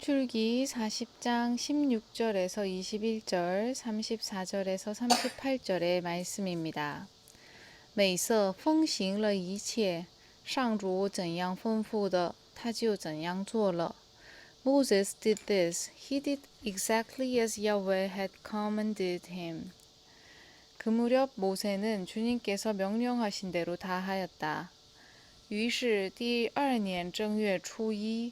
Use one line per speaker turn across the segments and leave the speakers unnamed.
출애굽기 40장 16절에서 21절, 34절에서 38절의 말씀입니다. 美色奉行了一切，上主怎样吩咐的，他就怎样做了。Moses did this. He did exactly as Yahweh had commanded him. 그 무렵 모세는 주님께서 명령하신 대로 다 하였다. 于是第二年正月初一，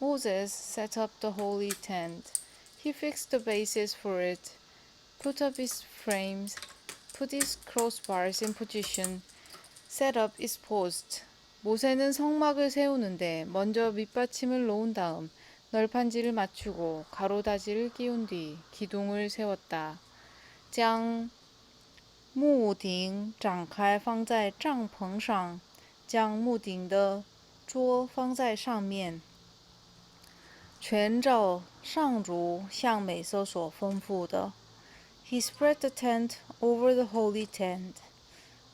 Moses set up the holy tent. He fixed the bases for it, put up its frames, put its crossbars in position, set up its posts. 모세는 성막을 세우는데 먼저 밑받침을 놓은 다음 널판지를 맞추고 가로다지를 끼운 뒤 기둥을 세웠다. 将木顶展开放在帐篷上，将木顶的桌放在上面。 全照上主向美色所吩咐的。He spread the tent over the holy tent,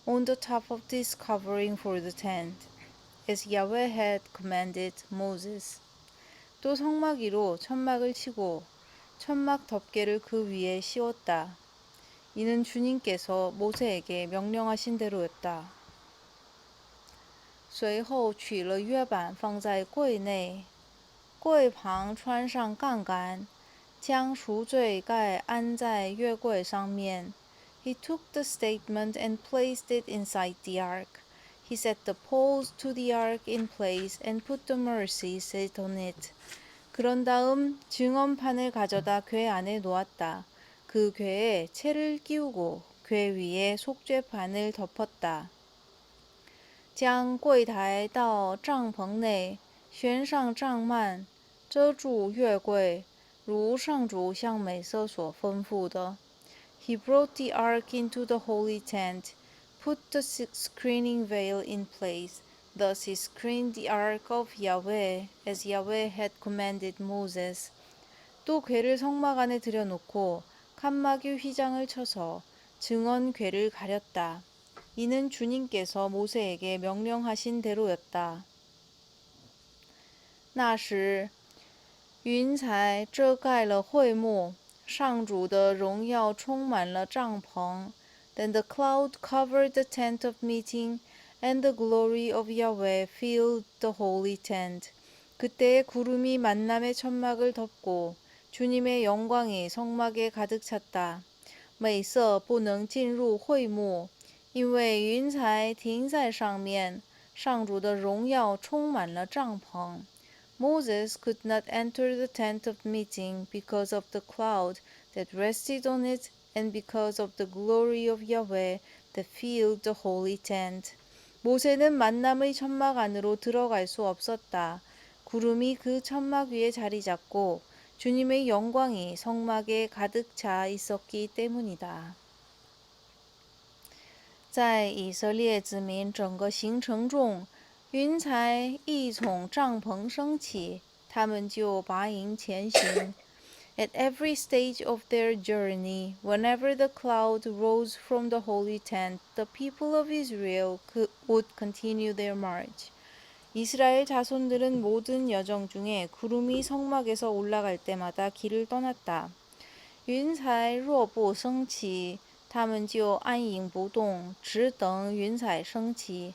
on the top of this covering for the tent, as Yahweh had commanded Moses. 또 성막 위로 천막을 치고 천막 덮개를 그 위에 씌웠다. 이는 주님께서 모세에게 명령하신 대로였다. 随后取了约板放在柜内， 柜旁穿上杠杆，将赎罪盖安在约柜上面。He took the statement and placed it inside the ark. He set the poles to the ark in place and put the mercy seat on it. 그런 다음 증언판을 가져다 궤 안에 놓았다. 그 궤에 채를 끼우고 궤 위에 속죄판을 덮었다. 将柜台到帐篷内，悬上帐幔， 遮住月柜，如上主向美色所吩咐的。He brought the ark into the holy tent, put the screening veil in place. Thus he screened the ark of Yahweh, as Yahweh had commanded Moses. 또 궤를 성막 안에 들여놓고 칸막이 휘장을 쳐서 증언 궤를 가렸다. 이는 주님께서 모세에게 명령하신 대로였다. 那时， 云彩遮盖了会幕，上主的荣耀充满了帐篷。Then the cloud covered the tent of meeting, and the glory of Yahweh filled the holy tent. 그때 구름이 만남의 천막을 덮고 주님의 영광이 성막에 가득 찼다. 美色不能进入会幕，因为云彩停在上面，上主的荣耀充满了帐篷。 Moses could not enter the tent of meeting because of the cloud that rested on it and because of the glory of Yahweh that filled the holy tent. 모세는 만남의 천막 안으로 들어갈 수 없었다. 구름이 그 천막 위에 자리 잡고 주님의 영광이 성막에 가득 차 있었기 때문이다. 在以色列子民整个行程中， 云彩一从帐篷升起，他们就拔营前行。At every stage of their journey, whenever the cloud rose from the holy tent, the people of Israel could, would continue their march. 이스라엘 자손들은 모든 여정 중에 구름이 성막에서 올라갈 때마다 길을 떠났다. 云彩若不升起，他们就安营不动，只等云彩升起。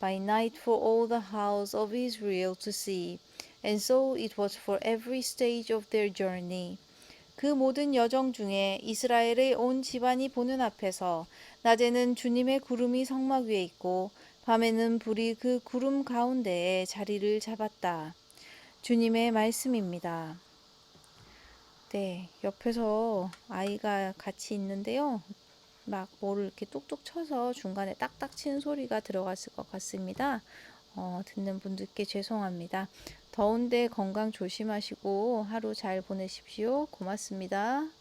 by night for all the house of Israel to see. And so it was for every stage of their journey. 그 모든 여정 중에 이스라엘의 온 집안이 보는 앞에서 낮에는 주님의 구름이 성막 위에 있고 밤에는 불이 그 구름 가운데에 자리를 잡았다. 주님의 말씀입니다. 네, 옆에서 아이가 같이 있는데요. 막 뭐를 이렇게 뚝뚝 쳐서 중간에 딱딱 치는 소리가 들어갔을 것 같습니다. 어, 듣는 분들께 죄송합니다. 더운데 건강 조심하시고 하루 잘 보내십시오. 고맙습니다.